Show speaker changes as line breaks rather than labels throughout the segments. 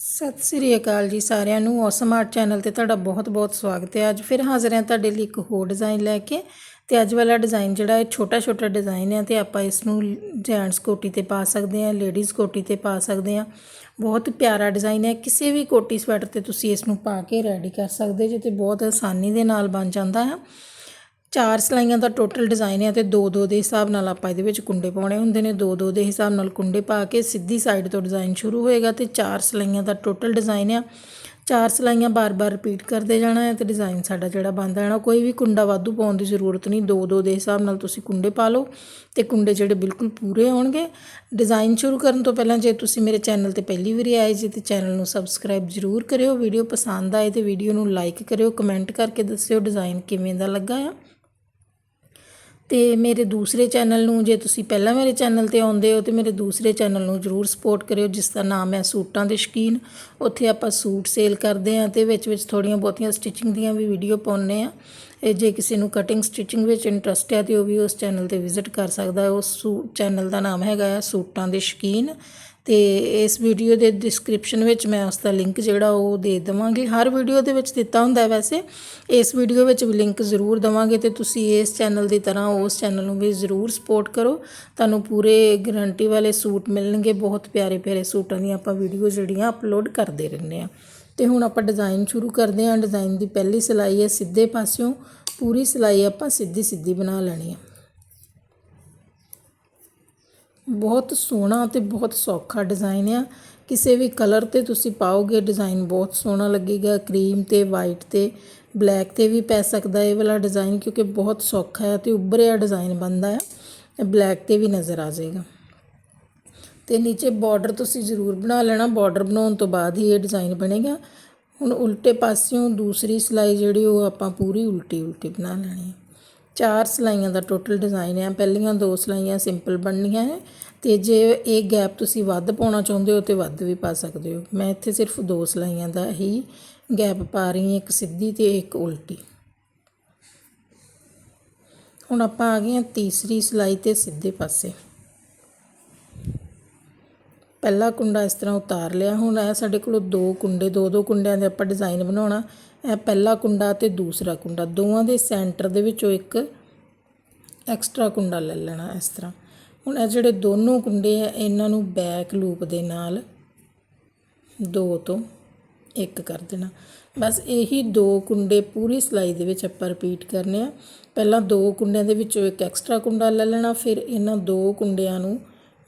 ਸਤਿ ਸ੍ਰੀ ਅਕਾਲ ਜੀ ਸਾਰਿਆਂ ਨੂੰ ਔਸਮ ਆਰਟ ਚੈਨਲ ਤੇ ਤੁਹਾਡਾ ਬਹੁਤ-ਬਹੁਤ ਸਵਾਗਤ ਹੈ। ਅੱਜ ਫਿਰ ਹਾਜ਼ਰ ਹਾਂ ਤੁਹਾਡੇ ਲਈ ਇੱਕ ਹੋਰ ਡਿਜ਼ਾਈਨ ਲੈ ਕੇ ਤੇ ਅੱਜ ਵਾਲਾ ਡਿਜ਼ਾਈਨ ਜਿਹੜਾ ਹੈ ਛੋਟਾ-ਛੋਟਾ ਡਿਜ਼ਾਈਨ ਹੈ ਤੇ ਆਪਾਂ ਇਸ ਨੂੰ ਜੈਂਟਸ ਕੋਟੀ ਤੇ ਪਾ ਸਕਦੇ ਹਾਂ ਲੇਡੀਜ਼ ਕੋਟੀ ਤੇ ਪਾ ਸਕਦੇ ਹਾਂ। ਬਹੁਤ ਪਿਆਰਾ ਡਿਜ਼ਾਈਨ ਹੈ, ਕਿਸੇ ਵੀ ਕੋਟੀ ਸਵੈਟਰ ਤੇ ਤੁਸੀਂ ਇਸ ਨੂੰ ਪਾ ਕੇ ਰੈਡੀ ਕਰ ਸਕਦੇ ਜੇ ਤੇ ਬਹੁਤ ਆਸਾਨੀ ਦੇ ਨਾਲ ਬਣ ਜਾਂਦਾ ਹੈ। ਚਾਰ ਸਲਾਈਆਂ ਦਾ ਟੋਟਲ ਡਿਜ਼ਾਈਨ ਹੈ ਤੇ ਦੋ ਦੋ ਦੇ ਹਿਸਾਬ ਨਾਲ ਆਪਾਂ ਇਹਦੇ ਵਿੱਚ ਕੁੰਡੇ ਪਾਉਣੇ ਹੁੰਦੇ ਨੇ, ਦੋ ਦੋ ਦੇ ਹਿਸਾਬ ਨਾਲ ਕੁੰਡੇ ਪਾ ਕੇ ਸਿੱਧੀ ਸਾਈਡ ਤੋਂ ਡਿਜ਼ਾਈਨ ਸ਼ੁਰੂ ਹੋਏਗਾ ਤੇ ਚਾਰ ਸਲਾਈਆਂ ਦਾ ਟੋਟਲ ਡਿਜ਼ਾਈਨ ਆ। ਚਾਰ ਸਲਾਈਆਂ ਬਾਰ-ਬਾਰ ਰਿਪੀਟ ਕਰਦੇ ਜਾਣਾ ਹੈ ਤੇ ਡਿਜ਼ਾਈਨ ਸਾਡਾ ਜਿਹੜਾ ਬਣ ਜਾਣਾ ਕੋਈ ਵੀ ਕੁੰਡਾ ਵਾਧੂ ਪਾਉਣ ਦੀ ਜ਼ਰੂਰਤ ਨਹੀਂ, ਦੋ ਦੋ ਦੇ ਹਿਸਾਬ ਨਾਲ ਤੁਸੀਂ ਕੁੰਡੇ ਪਾ ਲਓ ਤੇ ਕੁੰਡੇ ਜਿਹੜੇ ਬਿਲਕੁਲ ਪੂਰੇ ਹੋਣਗੇ। ਡਿਜ਼ਾਈਨ ਸ਼ੁਰੂ ਕਰਨ ਤੋਂ ਪਹਿਲਾਂ ਜੇ ਤੁਸੀਂ ਮੇਰੇ ਚੈਨਲ ਤੇ ਪਹਿਲੀ ਵਾਰੀ ਆਏ ਜੀ ਤੇ ਚੈਨਲ ਨੂੰ ਸਬਸਕ੍ਰਾਈਬ ਜ਼ਰੂਰ ਕਰਿਓ ਵੀਡੀਓ ਪਸੰਦ ਆਏ ਤੇ ਵੀਡੀਓ ਨੂੰ ਲਾਈਕ ਕਰਿਓ ਕਮੈਂਟ ਕਰਕੇ ਦੱਸਿਓ ਡਿਜ਼ਾਈਨ ਕਿਵੇਂ ਦਾ ਲੱਗਾ ਆ। ਤੇ ਮੇਰੇ ਦੂਸਰੇ ਚੈਨਲ ਨੂੰ, ਜੇ ਤੁਸੀਂ ਪਹਿਲਾਂ ਮੇਰੇ ਚੈਨਲ ਤੇ ਆਉਂਦੇ ਹੋ, ਤੇ ਮੇਰੇ ਦੂਸਰੇ ਚੈਨਲ ਨੂੰ ਜਰੂਰ ਸਪੋਰਟ ਕਰਿਓ, ਜਿਸ ਦਾ ਨਾਮ ਹੈ ਸੂਟਾਂ ਦੇ ਸ਼ਕੀਨ। ਉੱਥੇ ਆਪਾਂ ਸੂਟ ਸੇਲ ਕਰਦੇ ਆਂ ਤੇ ਵਿੱਚ ਵਿੱਚ ਥੋੜੀਆਂ ਬਹੁਤੀਆਂ ਸਟਿਚਿੰਗ ਦੀਆਂ ਵੀ ਵੀਡੀਓ ਪਾਉਂਦੇ ਆ ਇਹ ਜੇ ਕਿਸੇ ਨੂੰ ਕਟਿੰਗ ਸਟਿਚਿੰਗ ਵਿੱਚ ਇੰਟਰਸਟ ਹੈ ਤੇ ਉਹ ਵੀ ਉਸ ਚੈਨਲ ਤੇ ਵਿਜ਼ਿਟ ਕਰ ਸਕਦਾ ਹੈ। ਉਸ ਚੈਨਲ ਦਾ ਨਾਮ ਹੈਗਾ ਹੈ ਸੂਟਾਂ ਦੇ ਸ਼ਕੀਨ। ਤੇ ਇਸ ਵੀਡੀਓ ਦੇ ਡਿਸਕ੍ਰਿਪਸ਼ਨ ਵਿੱਚ ਮੈਂ ਉਸ ਦਾ ਲਿੰਕ ਜਿਹੜਾ ਉਹ ਦੇ ਦੇਵਾਂਗੀ। ਹਰ ਵੀਡੀਓ ਦੇ ਵਿੱਚ ਦਿੱਤਾ ਹੁੰਦਾ ਵੈਸੇ। ਇਸ ਵੀਡੀਓ ਵਿੱਚ ਵੀ ਲਿੰਕ ਜ਼ਰੂਰ ਦਵਾਂਗੇ ਤੇ ਤੁਸੀਂ ਇਸ ਚੈਨਲ ਦੀ ਤਰ੍ਹਾਂ ਉਸ ਚੈਨਲ ਨੂੰ ਵੀ ਜ਼ਰੂਰ ਸਪੋਰਟ ਕਰੋ। ਤੁਹਾਨੂੰ ਪੂਰੇ ਗਾਰੰਟੀ ਵਾਲੇ ਸੂਟ ਮਿਲਣਗੇ। ਬਹੁਤ ਪਿਆਰੇ ਪਿਆਰੇ ਸੂਟਾਂ ਦੀਆਂ ਆਪਾਂ ਵੀਡੀਓ ਜਿਹੜੀਆਂ ਅਪਲੋਡ ਕਰਦੇ ਰਹਿੰਦੇ ਆ ਤੇ ਹੁਣ ਆਪਾਂ ਡਿਜ਼ਾਈਨ ਸ਼ੁਰੂ ਕਰਦੇ ਹਾਂ। ਡਿਜ਼ਾਈਨ ਦੀ ਪਹਿਲੀ ਸਿਲਾਈ ਹੈ ਸਿੱਧੇ ਪਾਸਿਓਂ। ਪੂਰੀ ਸਿਲਾਈ ਆਪਾਂ ਸਿੱਧੀ ਸਿੱਧੀ ਬਣਾ ਲੈਣੀ ਹੈ। ਬਹੁਤ ਸੋਹਣਾ ਅਤੇ ਬਹੁਤ ਸੌਖਾ ਡਿਜ਼ਾਈਨ ਆ। ਕਿਸੇ ਵੀ ਕਲਰ ਤੇ ਤੁਸੀਂ ਪਾਓਗੇ ਡਿਜ਼ਾਈਨ ਬਹੁਤ ਸੋਹਣਾ ਲੱਗੇਗਾ। ਕਰੀਮ ਤੇ ਵਾਈਟ ਤੇ ਬਲੈਕ ਤੇ ਵੀ ਪੈ ਸਕਦਾ ਇਹ ਵਾਲਾ ਡਿਜ਼ਾਈਨ ਕਿਉਂਕਿ ਬਹੁਤ ਸੌਖਾ ਹੈ ਤੇ ਉੱਭਰਿਆ ਡਿਜ਼ਾਈਨ ਬਣਦਾ ਹੈ ਬਲੈਕ ਤੇ ਵੀ ਨਜ਼ਰ ਆ ਜਾਏਗਾ। ਤੇ ਨੀਚੇ ਬਾਰਡਰ ਤੁਸੀਂ ਜ਼ਰੂਰ ਬਣਾ ਲੈਣਾ। ਬਾਰਡਰ ਬਣਾਉਣ ਤੋਂ ਬਾਅਦ ਹੀ ਇਹ ਡਿਜ਼ਾਈਨ ਬਣੇਗਾ। ਹੁਣ ਉਲਟੇ ਪਾਸਿਓਂ ਦੂਸਰੀ ਸਿਲਾਈ ਜਿਹੜੀ ਉਹ ਆਪਾਂ ਪੂਰੀ ਉਲਟੀ ਉਲਟੀ ਬਣਾ ਲੈਣੀ ਹੈ ਚਾਰ ਸਲਾਈਆਂ ਦਾ ਟੋਟਲ ਡਿਜ਼ਾਈਨ ਹੈ ਪਹਿਲੀਆਂ ਦੋ ਸਲਾਈਆਂ ਸਿੰਪਲ ਬਣਨੀਆਂ ਹੈ ਤੇ ਜੇ ਇਹ ਗੈਪ ਤੁਸੀਂ ਵੱਧ ਪਾਉਣਾ ਚਾਹੁੰਦੇ ਹੋ ਤੇ ਵੱਧ ਵੀ ਪਾ ਸਕਦੇ ਹੋ। ਮੈਂ ਇੱਥੇ ਸਿਰਫ ਦੋ ਸਲਾਈਆਂ ਦਾ ਹੀ ਗੈਪ ਪਾ ਰਹੀ ਹਾਂ, ਇੱਕ ਸਿੱਧੀ ਤੇ ਇੱਕ ਉਲਟੀ। ਹੁਣ ਆਪਾਂ ਆ ਗਏ ਹਾਂ ਤੀਸਰੀ ਸਲਾਈ ਤੇ ਸਿੱਧੇ ਪਾਸੇ। ਪਹਿਲਾ ਕੁੰਡਾ ਇਸ ਤਰ੍ਹਾਂ ਉਤਾਰ ਲਿਆ। ਹੁਣ ਇਹ ਸਾਡੇ ਕੋਲ ਦੋ ਕੁੰਡੇ ਦੋ ਦੋ ਕੁੰਡਿਆਂ ਦੇ ਆਪਾਂ ਡਿਜ਼ਾਈਨ ਬਣਾਉਣਾ। ਇਹ ਪਹਿਲਾ ਕੁੰਡਾ ਤੇ ਦੂਸਰਾ ਕੁੰਡਾ। ਦੋਵਾਂ ਦੇ ਸੈਂਟਰ ਦੇ ਵਿੱਚੋਂ ਇੱਕ ਐਕਸਟਰਾ ਕੁੰਡਾ ਲੈ ਲੈਣਾ ਇਸ ਤਰ੍ਹਾਂ। ਹੁਣ ਇਹ ਜਿਹੜੇ ਦੋਨੋਂ ਕੁੰਡੇ ਆ, ਇਹਨਾਂ ਨੂੰ ਬੈਕ ਲੂਪ ਦੇ ਨਾਲ ਦੋ ਤੋਂ ਇੱਕ ਕਰ ਦੇਣਾ। ਬਸ ਇਹੀ ਦੋ ਕੁੰਡੇ ਪੂਰੀ ਸਲਾਈ ਦੇ ਵਿੱਚ ਆਪਾਂ ਰਿਪੀਟ ਕਰਨੇ ਆ। ਪਹਿਲਾਂ ਦੋ ਕੁੰਡਿਆਂ ਦੇ ਵਿੱਚੋਂ ਇੱਕ ਐਕਸਟਰਾ ਕੁੰਡਾ ਲੈ ਲੈਣਾ, ਫਿਰ ਇਹਨਾਂ ਦੋ ਕੁੰਡਿਆਂ ਨੂੰ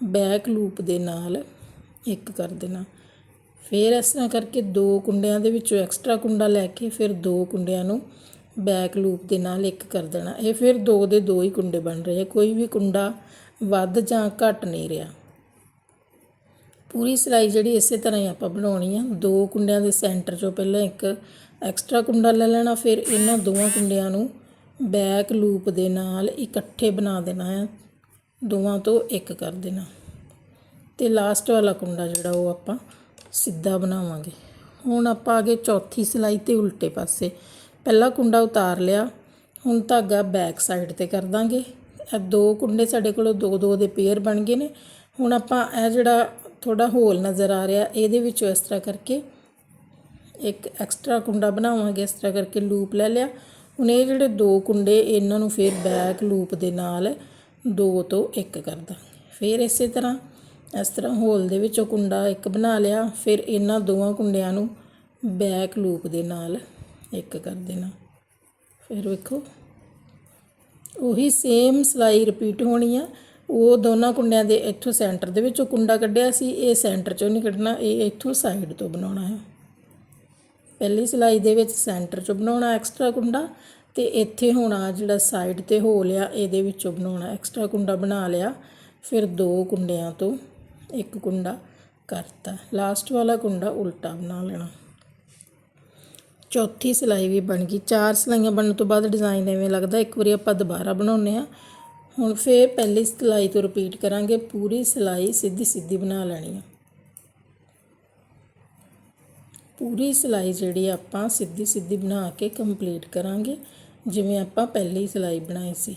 ਬੈਕ ਲੂਪ ਦੇ ਨਾਲ ਇੱਕ ਕਰ ਦੇਣਾ। ਫਿਰ ਇਸ ਤਰ੍ਹਾਂ ਕਰਕੇ ਦੋ ਕੁੰਡਿਆਂ ਦੇ ਵਿੱਚੋਂ ਐਕਸਟਰਾ ਕੁੰਡਾ ਲੈ ਕੇ ਫਿਰ ਦੋ ਕੁੰਡਿਆਂ ਨੂੰ ਬੈਕ ਲੂਪ ਦੇ ਨਾਲ ਇੱਕ ਕਰ ਦੇਣਾ। ਇਹ ਫਿਰ ਦੋ ਦੇ ਦੋ ਹੀ ਕੁੰਡੇ ਬਣ ਰਹੇ ਕੋਈ ਵੀ ਕੁੰਡਾ ਵੱਧ ਜਾਂ ਘੱਟ ਨਹੀਂ ਰਿਹਾ। ਪੂਰੀ ਸਿਲਾਈ ਜਿਹੜੀ ਇਸੇ ਤਰ੍ਹਾਂ ਹੀ ਆਪਾਂ ਬਣਾਉਣੀ ਆ। ਦੋ ਕੁੰਡਿਆਂ ਦੇ ਸੈਂਟਰ 'ਚੋਂ ਪਹਿਲਾਂ ਇੱਕ ਐਕਸਟਰਾ ਕੁੰਡਾ ਲੈ ਲੈਣਾ, ਫਿਰ ਇਹਨਾਂ ਦੋਵਾਂ ਕੁੰਡਿਆਂ ਨੂੰ ਬੈਕ ਲੂਪ ਦੇ ਨਾਲ ਇਕੱਠੇ ਬਣਾ ਦੇਣਾ ਹੈ ਦੋਵਾਂ ਤੋਂ ਇੱਕ ਕਰ ਦੇਣਾ। ਤੇ ਲਾਸਟ ਵਾਲਾ ਕੁੰਡਾ ਜਿਹੜਾ ਉਹ ਆਪਾਂ ਸਿੱਧਾ ਬਣਾਵਾਂਗੇ। ਹੁਣ ਆਪਾਂ ਅਗੇ ਚੌਥੀ ਸਿਲਾਈ ਤੇ ਉਲਟੇ ਪਾਸੇ। ਪਹਿਲਾ ਕੁੰਡਾ ਉਤਾਰ ਲਿਆ। ਹੁਣ ਧਾਗਾ ਬੈਕ ਸਾਈਡ ਤੇ ਕਰ ਦਾਂਗੇ। ਇਹ ਦੋ ਕੁੰਡੇ ਸਾਡੇ ਕੋਲ ਦੋ ਦੋ ਦੇ ਪੇਅਰ ਬਣ ਗਏ ਨੇ। ਹੁਣ ਆਪਾਂ ਇਹ ਜਿਹੜਾ ਥੋੜਾ ਹੋਲ ਨਜ਼ਰ ਆ ਰਿਹਾ, ਇਹਦੇ ਵਿੱਚੋਂ ਇਸ ਤਰ੍ਹਾਂ ਕਰਕੇ ਇੱਕ ਐਕਸਟਰਾ ਕੁੰਡਾ ਬਣਾਵਾਂਗੇ। ਇਸ ਤਰ੍ਹਾਂ ਕਰਕੇ ਲੂਪ ਲੈ ਲਿਆ। ਹੁਣ ਇਹ ਜਿਹੜੇ ਦੋ ਕੁੰਡੇ, ਇਹਨਾਂ ਨੂੰ ਫਿਰ ਬੈਕ ਲੂਪ ਦੇ ਨਾਲ ਦੋ ਤੋਂ ਇੱਕ ਕਰ ਦਾਂਗੇ। ਫਿਰ ਇਸੇ ਤਰ੍ਹਾਂ ਇਸ ਤਰ੍ਹਾਂ ਹੋਲ ਦੇ ਵਿੱਚੋਂ ਕੁੰਡਾ ਇੱਕ ਬਣਾ ਲਿਆ, ਫਿਰ ਇਹਨਾਂ ਦੋਵਾਂ ਕੁੰਡਿਆਂ ਨੂੰ ਬੈਕ ਲੂਪ ਦੇ ਨਾਲ ਇੱਕ ਕਰ ਦੇਣਾ। ਫਿਰ ਵੇਖੋ, ਉਹੀ ਸੇਮ ਸਲਾਈ ਰਿਪੀਟ ਹੋਣੀ ਆ। ਉਹ ਦੋਨਾਂ ਕੁੰਡਿਆਂ ਦੇ ਇੱਥੋਂ ਸੈਂਟਰ ਦੇ ਵਿੱਚੋਂ ਕੁੰਡਾ ਕੱਢਿਆ ਸੀ, ਇਹ ਸੈਂਟਰ ਚੋਂ ਨਹੀਂ ਕੱਢਣਾ, ਇਹ ਇੱਥੋਂ ਸਾਈਡ ਤੋਂ ਬਣਾਉਣਾ ਹੈ। ਪਹਿਲੀ ਸਿਲਾਈ ਦੇ ਵਿੱਚ ਸੈਂਟਰ ਚੋਂ ਬਣਾਉਣਾ ਐਕਸਟਰਾ ਕੁੰਡਾ ਤੇ ਇੱਥੇ ਹੁਣ ਆ ਜਿਹੜਾ ਸਾਈਡ ਤੇ ਹੋਲ ਆ, ਇਹਦੇ ਵਿੱਚੋਂ ਬਣਾਉਣਾ ਐਕਸਟਰਾ ਕੁੰਡਾ ਬਣਾ ਲਿਆ। ਫਿਰ ਦੋ ਕੁੰਡਿਆਂ ਤੋਂ ਇੱਕ ਕੁੰਡਾ ਕਰਤਾ। ਲਾਸਟ ਵਾਲਾ ਕੁੰਡਾ ਉਲਟਾ ਬਣਾ ਲੈਣਾ। ਚੌਥੀ ਸਿਲਾਈ ਵੀ ਬਣ ਗਈ। ਚਾਰ ਸਿਲਾਈਆਂ ਬਣਨ ਤੋਂ ਬਾਅਦ ਡਿਜ਼ਾਈਨ ਐਵੇਂ ਲੱਗਦਾ, ਇੱਕ ਵਾਰੀ ਆਪਾਂ ਦੁਬਾਰਾ ਬਣਾਉਨੇ ਆ ਹੁਣ ਫੇਰ ਪਹਿਲੀ ਸਿਲਾਈ ਤੋਂ ਰਿਪੀਟ ਕਰਾਂਗੇ। ਪੂਰੀ ਸਿਲਾਈ ਸਿੱਧੀ ਸਿੱਧੀ ਬਣਾ ਲੈਣੀ ਆ। ਪੂਰੀ ਸਿਲਾਈ ਜਿਹੜੀ ਆਪਾਂ ਸਿੱਧੀ ਸਿੱਧੀ ਬਣਾ ਕੇ ਕੰਪਲੀਟ ਕਰਾਂਗੇ। ਜਿਵੇਂ ਆਪਾਂ ਪਹਿਲੀ ਸਿਲਾਈ ਬਣਾਈ ਸੀ।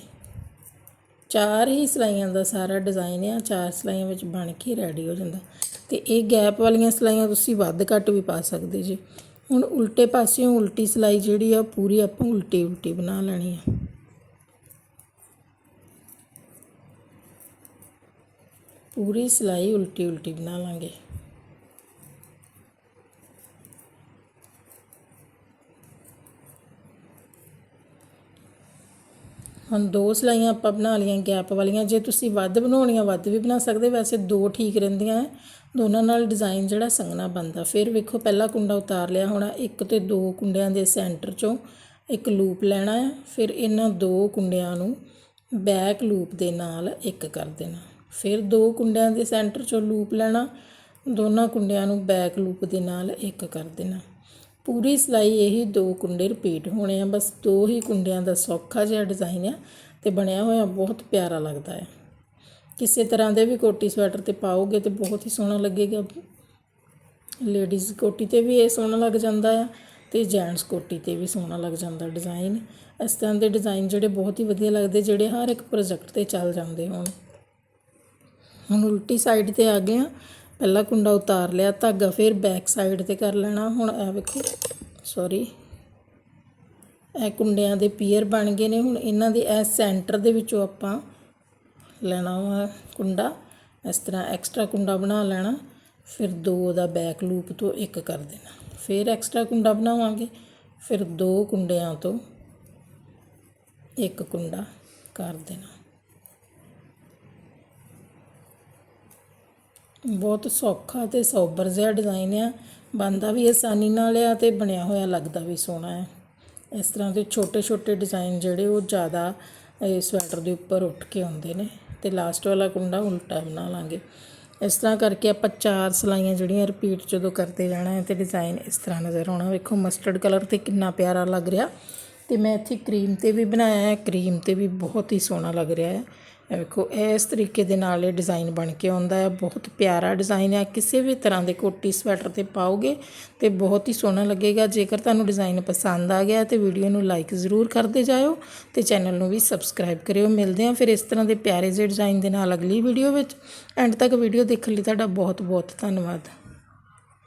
ਚਾਰ ਹੀ ਸਿਲਾਈਆਂ ਦਾ ਸਾਰਾ ਡਿਜ਼ਾਈਨ ਆ, ਚਾਰ ਸਿਲਾਈਆਂ ਵਿੱਚ ਬਣ ਕੇ ਰੈਡੀ ਹੋ ਜਾਂਦਾ। ਤੇ ਇਹ ਗੈਪ ਵਾਲੀਆਂ ਸਲਾਈਆਂ ਤੁਸੀਂ ਵੱਧ ਘੱਟ ਵੀ ਪਾ ਸਕਦੇ ਜੀ। ਹੁਣ ਉਲਟੇ ਪਾਸਿਓਂ ਉਲਟੀ ਸਲਾਈ ਜਿਹੜੀ ਆ ਪੂਰੀ ਆਪਾਂ ਉਲਟੀ ਉਲਟੀ ਬਣਾ ਲੈਣੀ ਆ। ਪੂਰੀ ਸਲਾਈ ਉਲਟੀ ਉਲਟੀ ਬਣਾ ਲਾਂਗੇ। ਹੁਣ ਦੋ ਸਲਾਈਆਂ ਆਪਾਂ ਬਣਾ ਲਈਆਂ ਗੈਪ ਵਾਲੀਆਂ। ਜੇ ਤੁਸੀਂ ਵੱਧ ਬਣਾਉਣੀਆਂ, ਵੱਧ ਵੀ ਬਣਾ ਸਕਦੇ, ਵੈਸੇ ਦੋ ਠੀਕ ਰਹਿੰਦੀਆਂ ਹੈ। ਦੋਨਾਂ ਨਾਲ ਡਿਜ਼ਾਈਨ ਜਿਹੜਾ ਸੰਘਣਾ ਬਣਦਾ। ਫਿਰ ਵੇਖੋ, ਪਹਿਲਾ ਕੁੰਡਾ ਉਤਾਰ ਲਿਆ ਹੋਣਾ, ਇੱਕ ਤੇ ਦੋ ਕੁੰਡਿਆਂ ਦੇ ਸੈਂਟਰ ਚੋਂ। ਇੱਕ ਲੂਪ ਲੈਣਾ ਹੈ ਫਿਰ ਇਹਨਾਂ ਦੋ ਕੁੰਡਿਆਂ ਨੂੰ ਬੈਕ ਲੂਪ ਦੇ ਨਾਲ ਇੱਕ ਕਰ ਦੇਣਾ। ਫਿਰ ਦੋ ਕੁੰਡਿਆਂ ਦੇ ਸੈਂਟਰ ਚੋਂ ਲੂਪ ਲੈਣਾ, ਦੋਨਾਂ ਕੁੰਡਿਆਂ ਨੂੰ ਬੈਕ ਲੂਪ ਦੇ ਨਾਲ ਇੱਕ ਕਰ ਦੇਣਾ। ਪੂਰੀ ਸਿਲਾਈ ਇਹੀ ਦੋ ਕੁੰਡੇ ਰਿਪੀਟ ਹੋਣੇ ਆ, ਬਸ ਦੋ ਹੀ ਕੁੰਡਿਆਂ ਦਾ ਸੌਖਾ ਜਿਹਾ ਡਿਜ਼ਾਈਨ ਆ ਤੇ ਬਣਿਆ ਹੋਇਆ ਬਹੁਤ ਪਿਆਰਾ ਲੱਗਦਾ ਹੈ। ਕਿਸੇ ਤਰ੍ਹਾਂ ਦੇ ਵੀ ਕੋਟੀ ਸਵੈਟਰ ਤੇ ਪਾਓਗੇ ਤੇ ਬਹੁਤ ਹੀ ਸੋਹਣਾ ਲੱਗੇਗਾ। ਲੇਡੀਜ਼ ਕੋਟੀ ਤੇ ਵੀ ਇਹ ਸੋਹਣਾ ਲੱਗ ਜਾਂਦਾ ਆ ਤੇ ਜੈਂਟਸ ਕੋਟੀ ਤੇ ਵੀ ਸੋਹਣਾ ਲੱਗ ਜਾਂਦਾ ਡਿਜ਼ਾਈਨ ਇਸ ਤਰ੍ਹਾਂ ਦੇ ਡਿਜ਼ਾਈਨ ਜਿਹੜੇ ਬਹੁਤ ਹੀ ਵਧੀਆ ਲੱਗਦੇ, ਜਿਹੜੇ ਹਰ ਇੱਕ ਪ੍ਰੋਜੈਕਟ ਤੇ ਚੱਲ ਜਾਂਦੇ ਹੋਣ। ਹੁਣ ਉਲਟੀ ਸਾਈਡ ਤੇ ਆ ਗਏ ਆ ਪਹਿਲਾ ਕੁੰਡਾ ਉਤਾਰ ਲਿਆ, ਧਾਗਾ ਫਿਰ ਬੈਕ ਸਾਈਡ ਤੇ ਕਰ ਲੈਣਾ। ਹੁਣ ਇਹ ਵੇਖੋ ਸੌਰੀ ਇਹ ਕੁੰਡਿਆਂ ਦੇ ਪੀਅਰ ਬਣ ਗਏ ਨੇ। ਹੁਣ ਇਹਨਾਂ ਦੇ ਇਹ ਸੈਂਟਰ ਦੇ ਵਿੱਚੋਂ ਆਪਾਂ ਲੈਣਾ ਵਾ ਕੁੰਡਾ। ਇਸ ਤਰ੍ਹਾਂ ਐਕਸਟਰਾ ਕੁੰਡਾ ਬਣਾ ਲੈਣਾ, ਫਿਰ ਦੋ ਦਾ ਬੈਕ ਲੂਪ ਤੋਂ ਇੱਕ ਕਰ ਦੇਣਾ। ਫਿਰ ਐਕਸਟਰਾ ਕੁੰਡਾ ਬਣਾਵਾਂਗੇ, ਫਿਰ ਦੋ ਕੁੰਡਿਆਂ ਤੋਂ ਇੱਕ ਕੁੰਡਾ ਕਰ ਦੇਣਾ। ਬਹੁਤ ਸੌਖਾ ਅਤੇ ਸੋਬਰ ਜਿਹਾ ਡਿਜ਼ਾਈਨ ਆ। ਬਣਦਾ ਵੀ ਆਸਾਨੀ ਨਾਲ ਆ ਅਤੇ ਬਣਿਆ ਹੋਇਆ ਲੱਗਦਾ ਵੀ ਸੋਹਣਾ ਹੈ ਇਸ ਤਰ੍ਹਾਂ ਦੇ ਛੋਟੇ ਛੋਟੇ ਡਿਜ਼ਾਈਨ ਜਿਹੜੇ ਉਹ ਜ਼ਿਆਦਾ, ਇਹ ਸਵੈਟਰ ਦੇ ਉੱਪਰ ਉੱਠ ਕੇ ਆਉਂਦੇ ਨੇ ਤੇ ਲਾਸਟ ਵਾਲਾ ਕੁੰਡਾ ਉਲਟਾ ਬਣਾ ਲਾਂਗੇ। ਇਸ ਤਰ੍ਹਾਂ ਕਰਕੇ ਆਪਾਂ ਚਾਰ ਸਲਾਈਆਂ ਜਿਹੜੀਆਂ ਰਿਪੀਟ ਜਦੋਂ ਕਰਦੇ ਜਾਣਾ ਹੈ ਤੇ ਡਿਜ਼ਾਈਨ ਇਸ ਤਰ੍ਹਾਂ ਨਜ਼ਰ ਆਉਣਾ। ਵੇਖੋ ਮਸਟਰਡ ਕਲਰ ਤੇ ਕਿੰਨਾ ਪਿਆਰਾ ਲੱਗ ਰਿਹਾ। ਤੇ ਮੈਂ ਇੱਥੇ ਕਰੀਮ ਤੇ ਵੀ ਬਣਾਇਆ ਹੈ ਕਰੀਮ ਤੇ ਵੀ ਬਹੁਤ ਹੀ ਸੋਹਣਾ ਲੱਗ ਰਿਹਾ ਹੈ। ਇਹ ਵੇਖੋ ਇਸ ਤਰੀਕੇ ਦੇ ਨਾਲ ਇਹ ਡਿਜ਼ਾਈਨ ਬਣ ਕੇ ਆਉਂਦਾ ਹੈ। ਬਹੁਤ ਪਿਆਰਾ ਡਿਜ਼ਾਈਨ ਹੈ। ਕਿਸੇ ਵੀ ਤਰ੍ਹਾਂ ਦੇ ਕੋਟੀ, ਸਵੈਟਰ ਤੇ ਪਾਓਗੇ ਤੇ ਬਹੁਤ ਹੀ ਸੋਹਣਾ ਲੱਗੇਗਾ। ਜੇਕਰ ਤੁਹਾਨੂੰ ਡਿਜ਼ਾਈਨ ਪਸੰਦ ਆ ਗਿਆ ਤੇ ਵੀਡੀਓ ਨੂੰ ਲਾਈਕ ਜ਼ਰੂਰ ਕਰਦੇ ਜਾਇਓ ਤੇ ਚੈਨਲ ਨੂੰ ਵੀ ਸਬਸਕ੍ਰਾਈਬ ਕਰਿਓ। ਮਿਲਦੇ ਹਾਂ ਫਿਰ ਇਸ ਤਰ੍ਹਾਂ ਦੇ ਪਿਆਰੇ ਜਿਹੇ ਡਿਜ਼ਾਈਨ ਦੇ ਨਾਲ ਅਗਲੀ ਵੀਡੀਓ ਵਿੱਚ। ਐਂਡ ਤੱਕ ਵੀਡੀਓ ਦੇਖਣ ਲਈ ਤੁਹਾਡਾ ਬਹੁਤ ਬਹੁਤ ਧੰਨਵਾਦ।